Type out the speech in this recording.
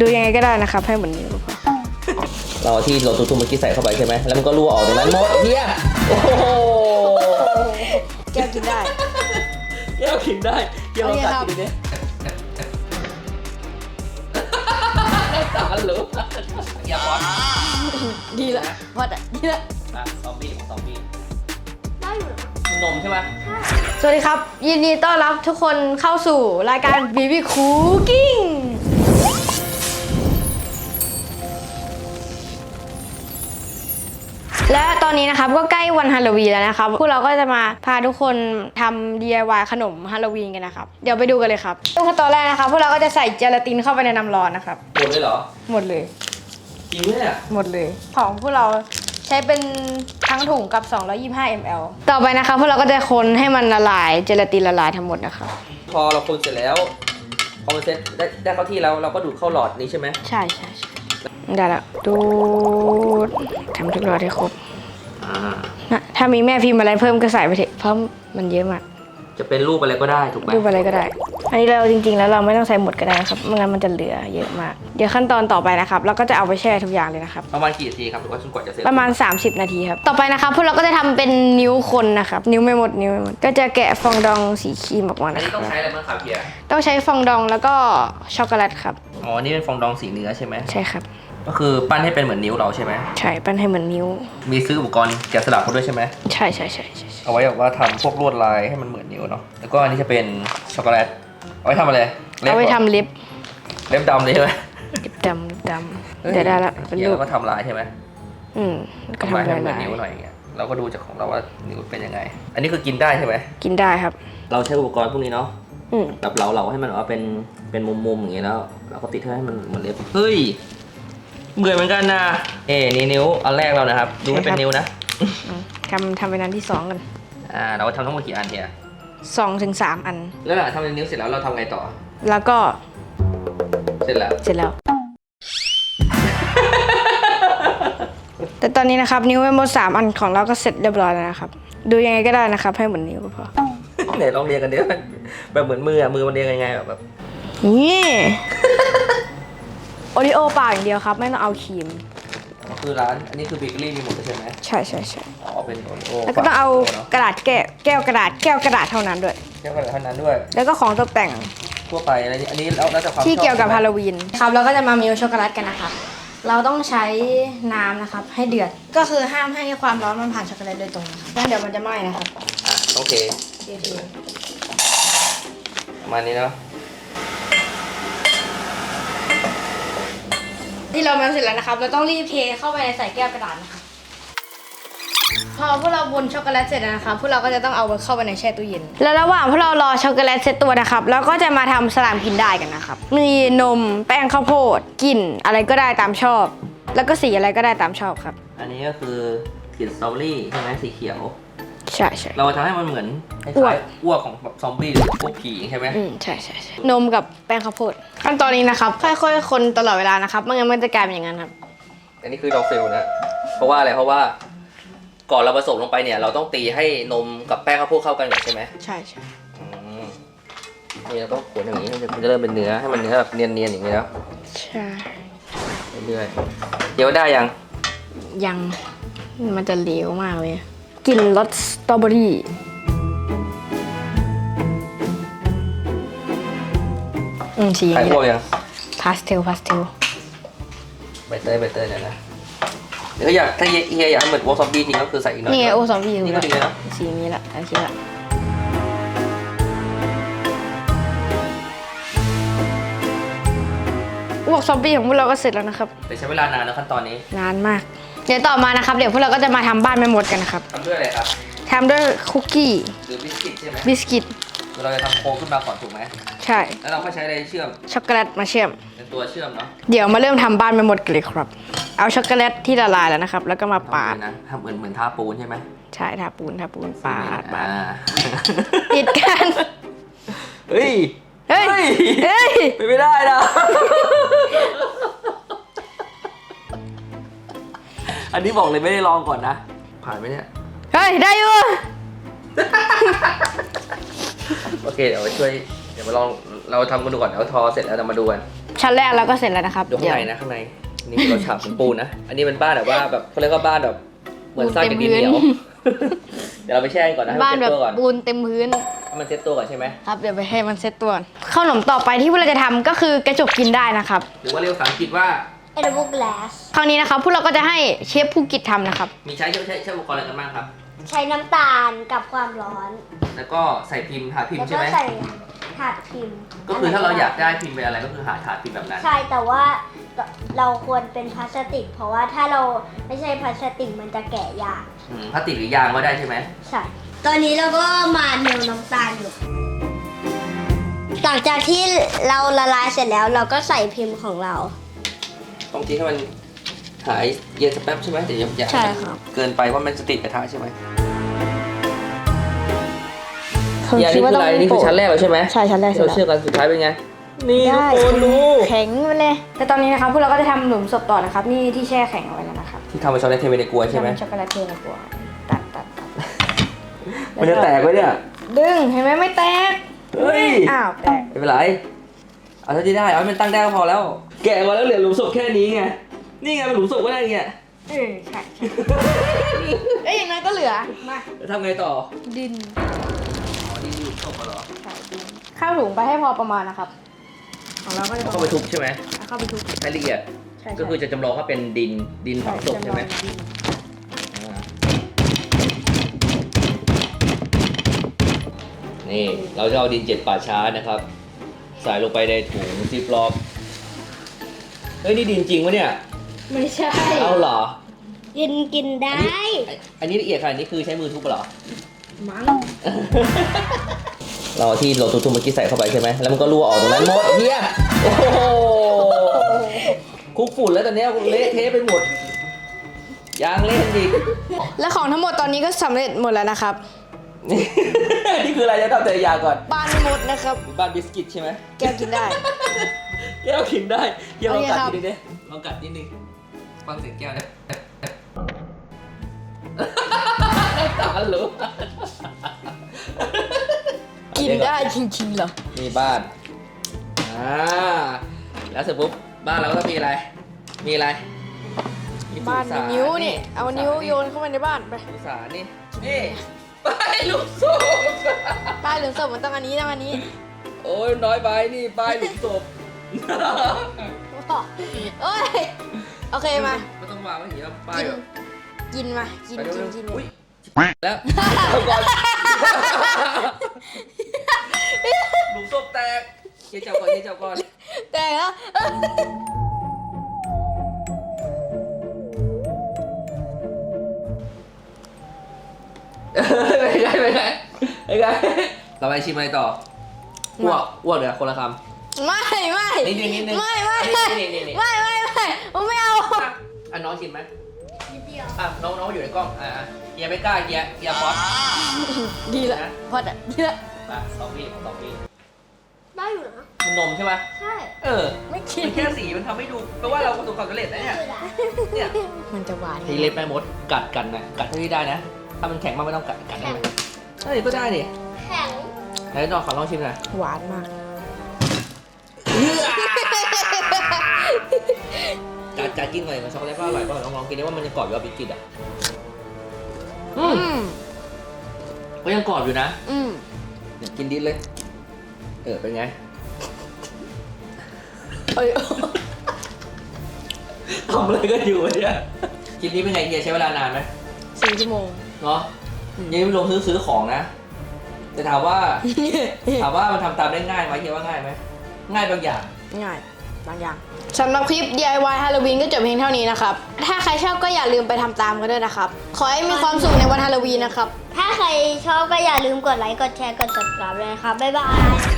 ดูยังไงก็ได้นะครับ ให้เหมือนนิ้วก็พอเราเอาที่เราตุ้มๆเมื่อกี้ใส่เข้าไปใช่ไหมแล้วมันก็รั่วออกตรงนั้นหมดเฮียโอ้โหแก้วกินได้เกี่ยวกินได้เกี่ยวโอเคกัดครับกินเนี่ยได้สารเหรืออย่าบอลดีละวัดอะดีละอะซอมบี้ซอมบี้ได้อยู่นมใช่ไหมสวัสดีครับ ยินดีต้อนรับทุกคนเข้าสู่รายการ BB Cooking และตอนนี้นะครับก็ใกล้วันฮาโลวีนแล้วนะครับพวกเราก็จะมาพาทุกคนทำ DIY ขนมฮาโลวีนกันนะครับ เดี๋ยวไปดูกันเลยครับขั้นตอนแรกนะครับพวกเราก็จะใส่เจลาตินเข้าไปในน้ำร้อนนะครับ หมดเลยเหรอ หมดเลยจริงไหมเนี่ยหมดเลย ของพวกเราใช้เป็นทั้งถุงกับ 225 ml ต่อไปนะคะพวกเราก็จะคนให้มันละลายเจลาตินละลายทั้งหมดนะคะพอเราคนเสร็จแล้วพอมันเสร็จได้ได้เข้าที่แล้วเราก็ดูดเข้าหลอดนี้ใช่ไหมใช่ใช่ใช่ ได้แล้วดูดทำทุกรอดให้ครบอ่านะถ้ามีแม่พิมพ์อะไรเพิ่มก็ใส่ไปเถอะเพราะมันเยอะมากจะเป็นรูปอะไรก็ได้ถูกไหมรูปอะไรก็ได้ อันนี้เราจริง ๆ แล้วเราไม่ต้องใส่หมดก็ได้ครับไม่งั้นมันจะเหลือเยอะมาก เดี๋ยวขั้นตอนต่อไปนะครับ เราก็จะเอาไปแช่ทุกอย่างเลยนะครับ ประมาณกี่นาทีครับหรือว่าจนกว่าจะเสร็จ ประมาณ 30 นาทีครับ ต่อไปนะครับพวกเราก็จะทำเป็นนิ้วคนนะครับ นิ้วไม่หมดนิ้วไม่หมด ก็จะแกะฟองดองสีครีมออกมาอันนะนี้คต้องรับใช้อะไรบ้างครับเพียต้องใช้ฟองดองแล้วก็ช็อกโกแลตครับ อ๋อนี่เป็นฟองดองสีเนื้อใช่ไหมใช่ครับ ก็คือปั้นให้เป็นเหมือนนิ้วเราใช่ไหมใช่ปั้นให้เหมือนนิ้ว มีซื้ออุปกรณ์แกะสลักมาด้วยใช่ไหมใช่ใช่ใช่ใช่ใช่เอาไว้แบบว่าทำพวกลวดลายให้มันเหมือนนิ้วเนาะแล้วก็อันนี้จะเป็นช็อกโกแลตเอาไว้ทำอะไรเล็บเอาเหไว้รอทำเล็บเล็บดำเลยใช่ไหมเล็บดำเล็บดำเดี๋ยวได้ละเป็นเขียนรูปแล้วก็ทำลายใช่ไหม อืมก็ทำลายทำให้ลายมันเหมือนลายนิ้วหน่อยอย่างเงี้ยเราก็ดูจากของเราว่านิ้วเป็นยังไง อันนี้คือกินได้ใช่ไหมกินได้ครับ เราใช้อุปกรณ์พวกนี้เนาะ อืมแบบเราเราให้มันแบบว่าเป็นเป็นมุมมุมๆอย่างเงี้ยแล้ว เราก็ติดให้มันเหมือนเล็บเฮ้ยเหมือนเหมือนกันนะเอ้นี่นิ้วอันแรกเรานะครับ ดูให้เป็นนิ้วนะอืมทำทำเป็นอันที่สองกันอ่าเราทำทั้งหมดกี่อันเฮียสองถึงสามอัน แล้วหลังทำเป็นนิ้วเสร็จแล้วเราทำไงต่อ แล้วก็ เสร็จแล้วเสร็จแล้ว แต่ตอนนี้นะครับนิ้วไม่หมดสามอันของเราก็เสร็จเรียบร้อยแล้วนะครับ ดูยังไงก็ได้นะครับ ให้เหมือนนิ้วก็พอ ไหนลองเรียงกันดิแบบเหมือนมืออะมือมันเรียงยังไงแบบแบบนี่โอริโอเปล่าอย่างเดียวครับ ไม่ต้องเอาครีม อ๋อคือร้านอันนี้คือเบเกอรี่มีหมดเลยใช่ไหมใช่ใช่ใช่อ๋อเป็นโอริโอแล้วก็ต้องเอาฝโนะกระดาษแก้วแก้วกระดาษแก้วกระดาษเท่านั้นด้วย แค่กระดาษเท่านั้นด้วย แล้วก็ของตกแต่งทั่วไปอะไรนี่อันนี้แล้วแล้วแต่ความที่เกี่ยวกับชอบฮาใช่ไหมโลวีนครับเราก็จะมามิลช็อกโกแลตกันนะครับเราต้องใช้น้ำนะครับ ให้เดือดก็คือห้ามให้ความร้อนมันผ่านช็อกโกแลตโดยตรงนะครับงั้นเดี๋ยวมันจะไหม้นะครับอะโอเค โอเคประมาณนี้เนาะที่เรามาเสร็จแล้วนะครับ เราต้องรีบเทเข้าไปในใส่แก้วกระดาษนะครับพอพวกเราบนช็อกโกแลตเสร็จแล้วนะครับพวกเราก็จะต้องเอามันเข้าไปในแช่ตู้เย็น แล้วระหว่างพวกเรารอช็อกโกแลตเซตตัวนะครับเราก็จะมาทำสลามกินได้กันนะครับ มีนมแป้งข้าวโพดกลิ่นอะไรก็ได้ตามชอบ แล้วก็สีอะไรก็ได้ตามชอบครับ อันนี้ก็คือกลิ่นสตรอเบอรี่ใช่ไหมสีเขียว ใช่ใช่ เราจะให้มันเหมือนคอ้วล้ากยๆอ้วกของแบบซอมบี้หรือพวกผีใช่ไหมอืมใช่ใช่ใช่นมกับแป้งข้าวโพดขั้นตอนนี้นะครับ ค่อยๆ คนตลอดเวลานะครับไม่งั้นมันจะกลายเป็นอย่างนั้นครับ อันนี้คือเราเฟลนะ เพราะว่าอะไรเพราะว่าก่อนเราผสมลงไปเนี่ย เราต้องตีให้นมกับแป้งข้าวโพดเข้ากันก่อนใช่ไหมใช่ใช่อืมนี่เราต้องขวนอย่างนี้มันจะมันจะเริ่มเป็นเนื้อให้มันเนื้อแบบเนียนๆอย่างนี้แล้วใช่เรื่อยๆเดี๋ยวได้ยังยังมันจะเหลวมากเลย กลิ่นรสสตรอเบอรี่ อืมสีอย่าไข่งนี้อ้วกแหละยังพาสเทลพาสเทลใบเตยใบเตยเนี่ยนะหรืออยากถ้าเฮียอยากให้เหมือนวอลซอมบี้จริงก็คือใส่อีกหน่อยนี่ไงโอซอมบี้นี่ก็ดีเลยนะสีนี้แหละโอเคละ อ้วกซอมบี้ของพวกเราก็เสร็จแล้วนะครับ แต่ใช้เวลานานนะขั้นตอนนี้นานมาก เดี๋ยวต่อมานะครับ เดี๋ยวพวกเราก็จะมาทำบ้านแม่มดกันนะครับทำด้วยอะไรครับ ทำด้วยคุกกี้หรือบิสกิตใช่ไหมบิสกิตคือเราจะทำโค้งขึ้นมาก่อนถูกไหม ใช่แล้วเราก็ใช้อะไรเชื่อม ช็อกโกแลตมาเชื่อม เป็นตัวเชื่อมเนาะเดี๋ยวมาเริ่มทำบ้านแม่มดกันเลยครับ เอาช็อกโกแลตที่ละลายแล้วนะครับ แล้วก็มาปาดทำเลยนะทำเหมือนเหมือนทาปูนใช่ไหมใช่ทาปูนทาปูนปาดปาอ่าดติดกัน เฮ้ย เฮ้ย เฮ้ย ไปไม่ได้นะ อันนี้บอกเลยไม่ได้ลองก่อนนะ ผ่านไหมเนี่ย เฮ้ย ได้อยู่โอเค เดี๋ยวไปช่วย เดี๋ยวมาลอง เราทำกันดูก่อน เดี๋ยวทอเสร็จแล้วเรามาดูกัน ชั้นแรกเราก็เสร็จแล้วนะครับ ดูข้างในนะข้างใน นี่คือเราฉาบเป็นปูนนะ อันนี้เป็นบ้านแบบว่าแบบเขาเรียกว่าบ้านแบบ เหมือนสร้างจากดินเหนียวเดี๋ยวเราไปแช่ก่อนนะให้บ้านมันแบเซ็ตบตัวก่อนปูนเต็มพื้น ให้มันเซ็ตตัวก่อนใช่ไหมครับเดี๋ยวไปให้มันเซ็ตตัวก่อนขนมต่อไปที่พวกเราจะทำก็คือกระจกกินได้นะครับ หรือว่าเรียกภาษาอังกฤษว่า edible glass ครั้งนี้นะครับพวกเราก็จะให้เชฟภูกิจทำนะครับ มีใช้ใช้ใช้ใช้อุปกรณ์อะไรกันบ้างครับ ใช้น้ำตาลกับความร้อน แล้วก็ใส่พิมพ์หาพิมแล้วพ์ใช่ก็ไหม ใส่ถาดพิมพ์ก็คือถ้าเราอยากได้พิมพ์เป็นอะไรก็คือหาถาดพิมพ์แบบนั้น ใช่แต่ว่าเราควรเป็นพลาสติก เพราะว่าถ้าเราไม่ใช่พลาสติกมันจะแกะยากอืมพลาสติกหรือยางก็ได้ใช่ไหมใช่ ตอนนี้เราก็มาเนวน้ำตาลอยู่หลังจากที่เราละลายเสร็จแล้วเราก็ใส่พิมพ์ของเรา ต้องทิ้งให้มันหายเย็นสักแป๊บใช่ไหมเดี๋ยวอย่าใช่ครับ เกินไปว่ามันจะติดกระทะใช่ไหมผมยาคินี่ดคือว่าอะไรต้องนี่คือชั้นแรกแล้วใช่ไหมใช่ชั้นแรกที่เราเสร็เชื่จอกันสุดท้ายเป็นไง นี่ทุกได้คนดูแข็งไปเลย แต่ตอนนี้นะครับพวกเราก็จะทำหลุมศพต่อนะครับ นี่ที่แช่แข็งเอาไว้แล้วนะครับที่ทำเป็นช็อกโกแลตเทไปในกลัวใช่ไหมทำช็อกโกแลตเทในตัวตัดตัดตัด มันจะแตกไว้เนี่ย ดึงเห็นไหมไม่แตกเฮ้ย อ้าวแตกไม่เป็นไร เอาเท่าที่ได้ เอาให้มันตั้งได้ก็พอแล้ว แกะมาแล้วเหลือหลุมศพแค่นี้ไง นี่ไงเป็นหลุมศพก็ได้ไงเออใช่ใช่เอ้ยอย่างนั้นก็เหลือมาแล้วทำไงต่อ ดินอ๋อ นี่หลุมศพเหรอใส่ดินเข้าถุงไปให้พอประมาณนะครับ ของเราก็จะเข้าไปทุบใช่ไหมเข้าไปทุกให้ละเอียด ใช่ก็คือจะจำลองว่าเป็นดินดินฝังศพใช่ไหมดิน นี่เราจะเอาดินเจ็ดป่าช้านะครับ ใส่ลงไปในถุงซิปล็อกเฮ้ยนี่ดินจริงวะเนี่ยไม่ใช่เอาเหรอ กินกินได้ อันนี้ละเอียดขนาดนี้คือใช้มือทุบเหรอ มั้ง เราเอาที่เราทุบๆเมื่อกี้ใส่เข้าไปใช่ไหมแล้วมันก็รั่วออกตรงนั้นหมดเฮียโอ้โหคุกฝุ่นแล้วตอนเนี้ยเละเทะไปหมดยางเล่นอีกและของทั้งหมดตอนนี้ก็สำเร็จหมดแล้วนะครับ นี่คืออะไรจะทำแต่ละอย่างก่อน บ้านหมดนะครับ บ้านบิสกิตใช่ไหมแก้วกินได้ แก้วกินได้เดี๋ยวลองกัดโอเคครับนิดนึงดิลองกัดนิดนึงฟังเสียงแก้วนะตาหรือกินได้จริงๆเหรอมีบ้านอ่าแล้วเสร็จปุ๊บบ้านเราก็มีอะไร มีอะไรมีบ้านสุมีสนิ้วนี่ เอานิ้วสุสโยนเข้าไปในบ้านไปสุสานนี่นี่ ป้ายลูกศพป้ายเหลืองศพมันต้องอันนี้ต้องอันนี้โอ้ยน้อยไปนี่ป้ายหลุมศพโอ้ยโอเคมาไม่ต้องวางไว้อย่างนี้แล้วป้ายกินแบบกินมากินไปกิเร็นวๆกินอุ๊ยแล้วเอาก่อนหลุมศพแตกเยี่ยเจ้าก่อนเยี่ยเจ้าก่อน แต่แล้ว ไงเป็นไงเป็นไงเราไปชิมอะไรต่ออ้วกอ้วกเดี๋ยวคนละคไม่ไม่นิดนึงนิดนึงไม่ไม่นี่นี่นี่ ไม่ไม่ไม่ผมไม่เอาำอะอะน้องชิมไหมนิดเดียวอะน้องน้องอยู่ในกล้องอะอะเฮียไม่กล้าเฮียเฮียพอดดีละพอดอะดีละอะสองปีของสองปีได้อยู่นะมันนมใช่ไหมใช่เออไม่กินมันแค่สีมันทำให้ดูแปลว่าเราประสบความสำเร็จนะเนี่ย เนี่ย มันจะหวานทีเล็บแม่มดกัดกันนะกัดเท่าที่ได้นะ ถ้ามันแข็งมากไม่ต้องกัดกัดได้ไหมเฮ้ยก็ได้นี่แข็งไหนลองขอลองชิมหน่อยหวานมากกัดกัดกินหน่อยกับช็อกโกแลตก็อร่อยป่ะลองลองกินดิว่ามันยังกรอบอยู่กับบิสกิตอะอือืมมก็ยังกรอบอยู่นะอืมเดี๋ยวกินดินเลย เออเป็นไงเอ้ยทำอะไรก็อยู่เนี่ยคลิปนี้เป็นไงเฮียใช้เวลานานไหมสี่ชั่วโมง เนาะยังไม่ลงซื้อซื้อของนะ แต่ถามว่า ถามว่ามันทำตามได้ง่ายไหมเฮียว่าง่ายไหมง่ายบางอย่าง ง่ายบางอย่างสำหรับคลิป DIY Halloween ก็จบเพียงเท่านี้นะครับ ถ้าใครชอบก็อย่าลืมไปทำตามกันด้วยนะครับ ขอให้มีความสุขในวันฮาโลวีนนะครับ ถ้าใครชอบก็อย่าลืมกดไลค์ กดแชร์ กด subscribe เลยนะครับ บ๊ายบาย